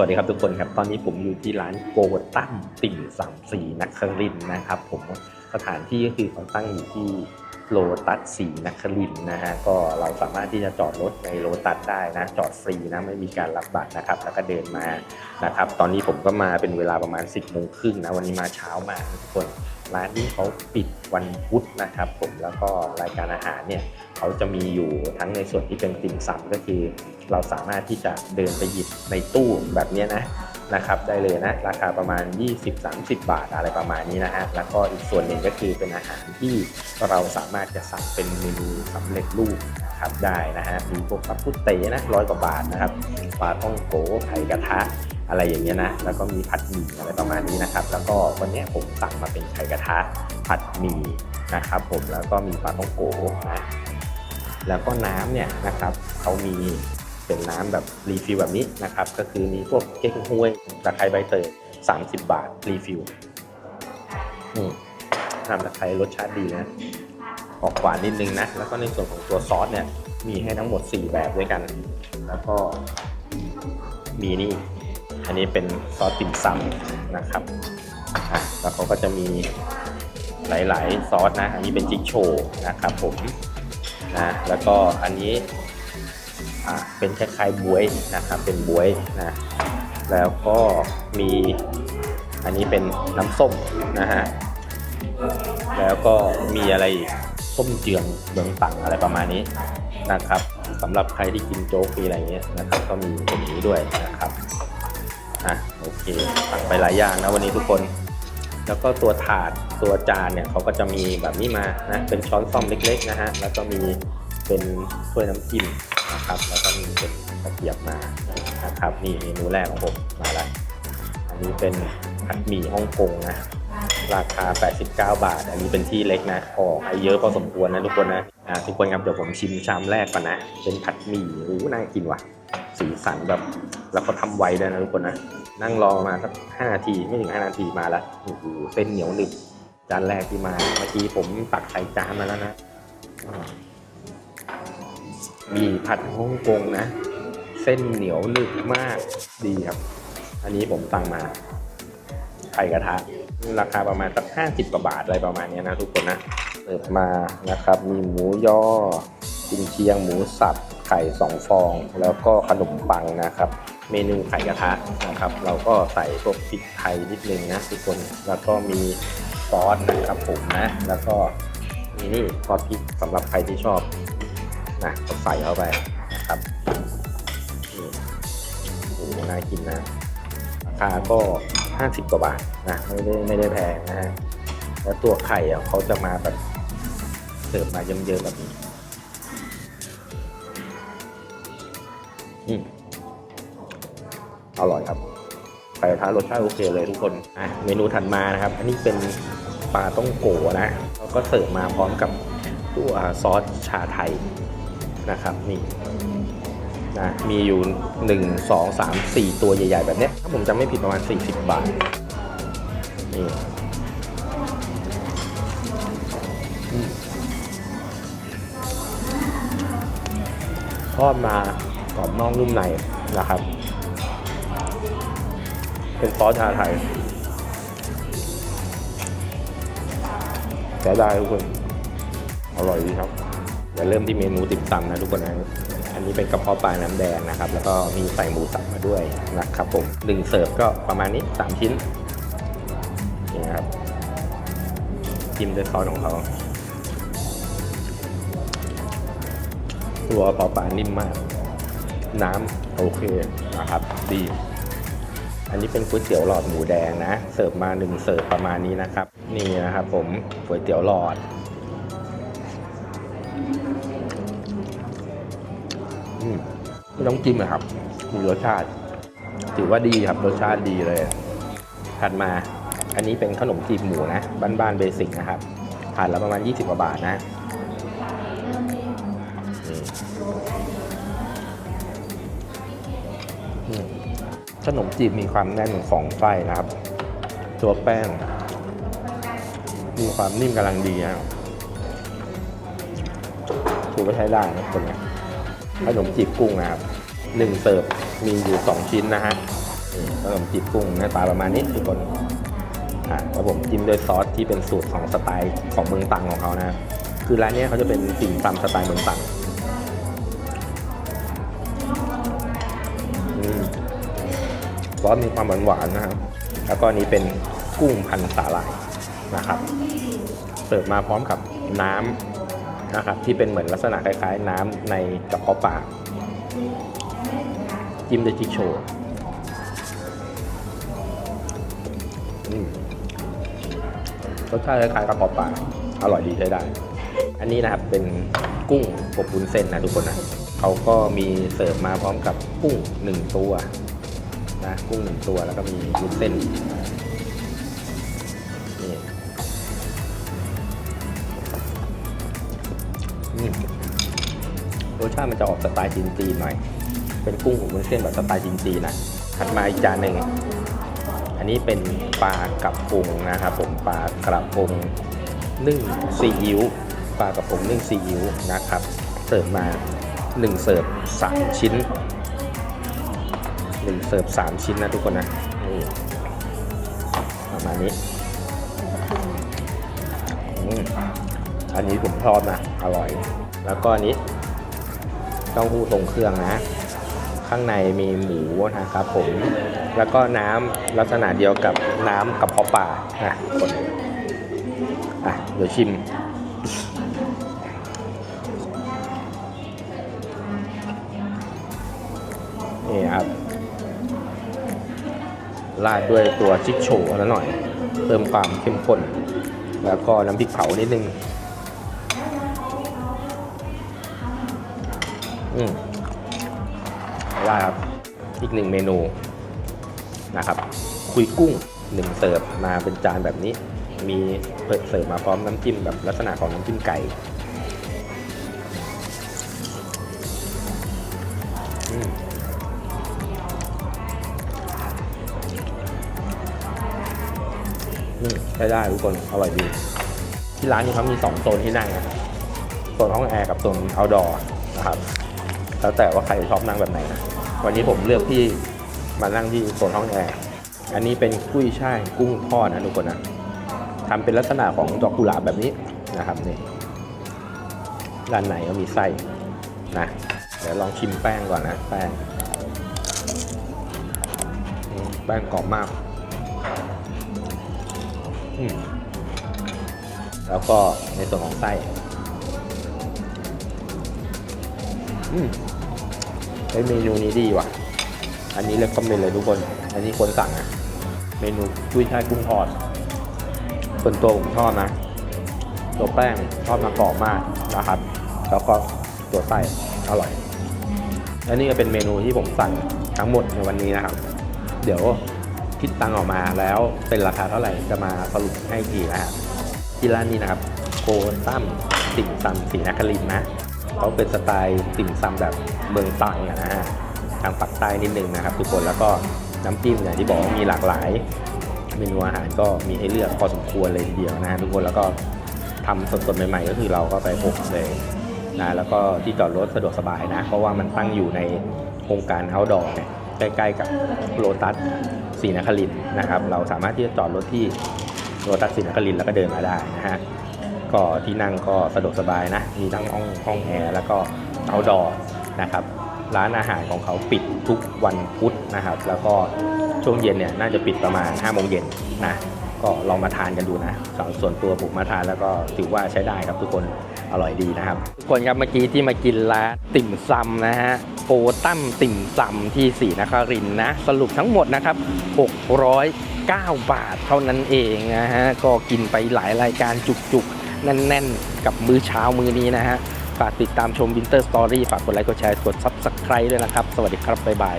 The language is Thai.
วัสดีครับทุกคนครับตอนนี้ผมอยู่ที่ร้านโกตั้มติ่งสามสีนักครินนะครับ ผมสถานที่ก็คือเขาตั้งอยู่ที่ โลตัสสีนักครินนะฮะก็เราสามารถที่จะจอดรถในโลตัสได้นะ จอดฟรีนะไม่มีการรับบัตรนะครับ แล้วก็เดินมานะครับ ตอนนี้ผมก็มาเป็นเวลาประมาณ 10บโมงครึ่งนะวันนี้มาเช้ามากทุกคนร้านนี้เขาปิดวันพุธนะครับผมแล้วก็รายการอาหารเนี่ยเขาจะมีอยู่ทั้งในส่วนที่เป็นติ่มซำก็คือ เราสามารถที่จะเดินไปหยิบในตู้แบบนี้นะ นะครับได้เลยนะราคาประมาณ 20-30 บาทอะไรประมาณนี้นะฮะแล้วก็อีกส่วนหนึ่งก็คือเป็นอาหารที่เราสามารถจะสั่งเป็นเมนูสำเร็จรูปนะครับได้นะฮะมีพวกปักพุตเตนะร้อยกว่าบาทนะครับปลาท่องโกไข่กระทะอะไรอย่างเงี้ยนะแล้วก็มีผัดหมี่อะไรประมาณนี้นะครับ แล้วก็วันนี้ผมสั่งมาเป็นไข่กระทะผัดหมี่นะครับผมแล้วก็มีปลาท่องโกนะแล้วก็น้ำเนี่ยนะครับเขามี เป็นน้ำแบบรีฟิลแบบนี้นะครับ ก็คือมีพวกเก๊กฮวยตะไคร้ใบเตย30 บาทรีฟิลอืมน้ำตะไคร้รสชาติดีนะ ออกหวานนิดนึงนะ แล้วก็ในส่วนของตัวซอสเนี่ย มีให้ทั้งหมด 4 แบบด้วยกัน แล้วก็มีนี่ อันนี้เป็นซอสติ่มซำนะครับอะแล้วเขาก็จะมีหลาย ๆ ซอสนะ อันนี้เป็นจิ๊กโชนะครับผมนะ แล้วก็อันนี้ เป็นคล้ายๆบวยนะครับเป็นบวยนะแล้วก็มีอันนี้เป็นน้ำส้มนะฮะแล้วก็มีอะไรอีกส้มเจืองเบืองตังอะไรประมาณนี้นะครับสำหรับใครที่กินโจ๊กมีอะไรเงี้ยนะครับก็มีตรงนี้ด้วยนะครับอะโอเคสั่งไปหลายอย่างนะวันนี้ทุกคน แล้วก็ตัวถาดตัวจานเนี่ยเขาก็จะมีแบบนี้มานะเป็นช้อนซ่อมเล็กๆนะฮะแล้วก็มีเป็นถ้วยน้ำจิ้ม นะครับ แล้วก็มีเป็นกระเทียมมานะครับ นี่เมนูแรกของผมมาแล้วอันนี้เป็นผัดหมี่ฮ่องกงนะ ราคา 89 บาท อันนี้เป็นที่เล็กนะออกให้เยอะพอสมควรนะทุกคนนะอ่าทุกคนครับเดี๋ยวผมชิมชามแรกก่อนนะ เป็นผัดหมี่อู้น่ากินว่ะ สีสันแบบแล้วก็ทำไวด้วยนะทุกคนนะ นั่งรอมาสักห้านาทีไม่ถึงห้านาทีมาแล้วโอ้โหเส้นเหนียวหนึบจานแรกที่มาเมื่อกี้ผมตักใส่จานมาแล้วนะ มีผัดฮ่องกงนะ เส้นเหนียวหนึบมากดีครับ อันนี้ผมสั่งมาไข่กระทะ ราคาประมาณสักห้าสิบกว่าบาทอะไรประมาณนี้นะทุกคนนะเสิร์ฟมานะครับ มีหมูย่อกุนเชียงหมูสับไข่สองฟอง แล้วก็ขนมปังนะครับ เมนูไข่กระทะนะครับ เราก็ใส่พวกพริกไทยนิดนึงนะทุกคนแล้วก็มีซอสนะครับผมนะ แล้วก็มีนี่ซอสพริกสำหรับใครที่ชอบ นะใส่เข้าไปนะครับโอ้โหน่ากินนะ ราคาก็ 50 กว่าบาทนะ ไม่ได้ไม่ได้แพงนะฮะ แล้วตัวไข่อะเขาจะมาแบบเสิร์ฟมาเยิ้มๆแบบนี้ อืมอร่อยครับไข่กระทะรสชาติโอเคเลยทุกคนอะเมนูถัดมานะครับ อันนี้เป็นปลาต้องโกะนะแล้วก็เสิร์ฟมาพร้อมกับตัวซอสชาไทย นะครับนี่นะมีอยู่ 1 2 3 4 ตัวใหญ่ ๆ แบบเนี้ยถ้าผมจำไม่ผิดประมาณ 40 บาทนี่อืมทอดมากรอบนอกนุ่มในนะครับ เป็นซอสชาไทยแต่ได้ทุกคน อร่อยดีครับ เดี๋ยวเริ่มที่เมนูติ่มซำนะทุกคนนะอันนี้เป็นกระเพาะปลาน้ำแดงนะครับ แล้วก็มีใส่หมูสับมาด้วยนะครับผมหนึ่งเสิร์ฟก็ประมาณนี้สามชิ้นนี่นะครับจิ้มด้วยซอสของเขาตัวกระเพาะปลานิ่มมาก น้ำโอเคนะครับ ดีอันนี้เป็นก๋วยเตี๋ยวหลอดหมูแดงนะ เสิร์ฟมาหนึ่งเสิร์ฟประมาณนี้นะครับ นี่นะครับผมก๋วยเตี๋ยวหลอด ไม่ต้องจิ้มเลยครับมีรสชาติ ถือว่าดีครับ รสชาติดีเลย ถัดมา อันนี้เป็นขนมจีบหมูนะ บ้านๆเบสิกนะครับทานแล้วประมาณ 20 กว่าบาทนะขนมจีบมีความแน่นของไส้นะครับ ตัวแป้ง มีความนิ่มกำลังดีนะครับถือว่าใช้ได้นะคนนี้ขนมจีบกุ้งนะครับ หนึ่งเสิร์ฟมีอยู่สองชิ้นนะฮะนี่ขนมจีบกุ้งหน้าตาประมาณนี้ทุกคนอะแล้วผมจิ้มด้วยซอสที่เป็นสูตรของสไตล์ของเมืองตังของเขานะคือร้านนี้เขาจะเป็นติ่มซำสไตล์เมืองตังซอสมีความหวานๆนะครับ แล้วก็นนี้เป็นกุ้งพันสาหร่ายนะครับเสิร์ฟมาพร้อมกับน้ำนะครับที่เป็นเหมือนลักษณะคล้ายๆ น้ำในกระเพาะปลา จิ้มด้วยจิกโชว์รสชาติคล้ายๆกระเพาะปลาอร่อยดีใช้ได้ อันนี้นะครับเป็นกุ้งอบวุ้นเส้นนะทุกคนนะเขาก็มีเสิร์ฟมาพร้อมกับกุ้งหนึ่งตัวนะกุ้งหนึ่งตัวแล้วก็มีวุ้นเส้นนี่รสชาติมันจะออกสไตล์จีนๆหน่อย เป็นกุ้งอบวุ้นเส้นแบบสไตล์จีนๆนะถัดมาอีกจานหนึ่งอันนี้เป็นปลากระพงนะครับผมปลากระพงนึ่งซีอิ๊วปลากระพงนึ่งซีอิ๊วนะครับเสิร์ฟมา 1 เสิร์ฟ3ชิ้น 1 เสิร์ฟ3ชิ้นนะทุกคนนะนี่ประมาณนี้อืมอันนี้ผมชอบนะ อร่อย แล้วก็อันนี้เต้าหู้ทรงเครื่องนะ ข้างในมีหมูนะครับผม แล้วก็น้ำลักษณะเดียวกับน้ำกระเพาะปลานะคนอะเดี๋ยวชิมนี่ครับราดด้วยตัวชิคโชว์แล้วหน่อย เพิ่มความเข้มข้น แล้วก็น้ำพริกเผานิดนึง อืม ได้ครับ อีกหนึ่งเมนูนะครับ คุยกุ้งหนึ่งเสิร์ฟมาเป็นจานแบบนี้ มีเสิร์ฟมาพร้อมน้ำจิ้มแบบลักษณะของน้ำจิ้มไก่อืมอืมใช้ได้ทุกคนอร่อยดี ที่ร้านนี้เขามีสองโซนที่นั่งนะครับโซนห้องแอร์กับโซน outdoor นะครับ แล้วแต่ว่าใครชอบนั่งแบบไหนนะวันนี้ผมเลือกที่มานั่งที่โซนห้องแอร์อันนี้เป็นกุ้ยช่ายกุ้งทอดนะทุกคนนะทำเป็นลักษณะของดอกกุหลาบแบบนี้นะครับนี่ด้านในก็มีไส้นะเดี๋ยวลองชิมแป้งก่อนนะแป้งแป้งกรอบมากแล้วก็ในส่วนของไส้ อืมเฮ้ยเมนูนี้ดีว่ะ อันนี้เลยคอมเมนต์เลยทุกคน อันนี้คนสั่งอะเมนูกุ้ยช่ายกุ้งทอด ส่วนตัวผมชอบนะ ตัวแป้งทอดมากรอบมากนะครับ แล้วก็ตัวไส้อร่อย และนี่ก็เป็นเมนูที่ผมสั่งทั้งหมดในวันนี้นะครับ เดี๋ยวคิดตังออกมาแล้วเป็นราคาเท่าไหร่จะมาสรุปให้กทีนะครับที่ร้านนี้นะครับโกตั้มติ่มซำสีนครินนะ เขาเป็นสไตล์ติ่มซำแบบเมืองตรังนะฮะทางปักใต้นิดนึงนะครับ ทุกคนแล้วก็น้ำจิ้มอย่างที่บอกมีหลากหลาย เมนูอาหารก็มีให้เลือกพอสมควรเลยทีเดียวนะฮะทุกคนแล้วก็ทำสดๆใหม่ๆ ก็คือเราก็ไปอบเลยนะแล้วก็ที่จอดรถสะดวกสบายนะ เพราะว่ามันตั้งอยู่ในโครงการ outdoor เนี่ยใกล้ๆกับโลตัสศรีนครินนะครับ เราสามารถที่จะจอดรถที่โลตัสศรีนครินแล้วก็เดินมาได้นะฮะ ก็ที่นั่งก็สะดวกสบายนะ มีทั้งห้องห้องแอร์แล้วก็เอาดอนะครับ ร้านอาหารของเขาปิดทุกวันพุธนะครับ แล้วก็ช่วงเย็นเนี่ยน่าจะปิดประมาณ5โมงเย็นนะ ก็ลองมาทานกันดูนะสส่วนตัวผมมาทานแล้วก็ถือว่าใช้ได้ครับทุกคน อร่อยดีนะครับ ทุกคนครับเมื่อกี้ที่มากินร้านติ่มซำนะฮะโกตั้มติ่มซำที่ศรีนครินนะ สรุปทั้งหมดนะครับ 609 บาทเท่านั้นเองนะฮะ ก็กินไปหลายรายการจุกๆ แน่นๆ กับมื้อเช้ามื้อนี้นะฮะ ฝากติดตามชม Winter Story ฝากกดไลค์กดแชร์กด Subscribe ด้วยนะครับ สวัสดีครับ บ๊ายบาย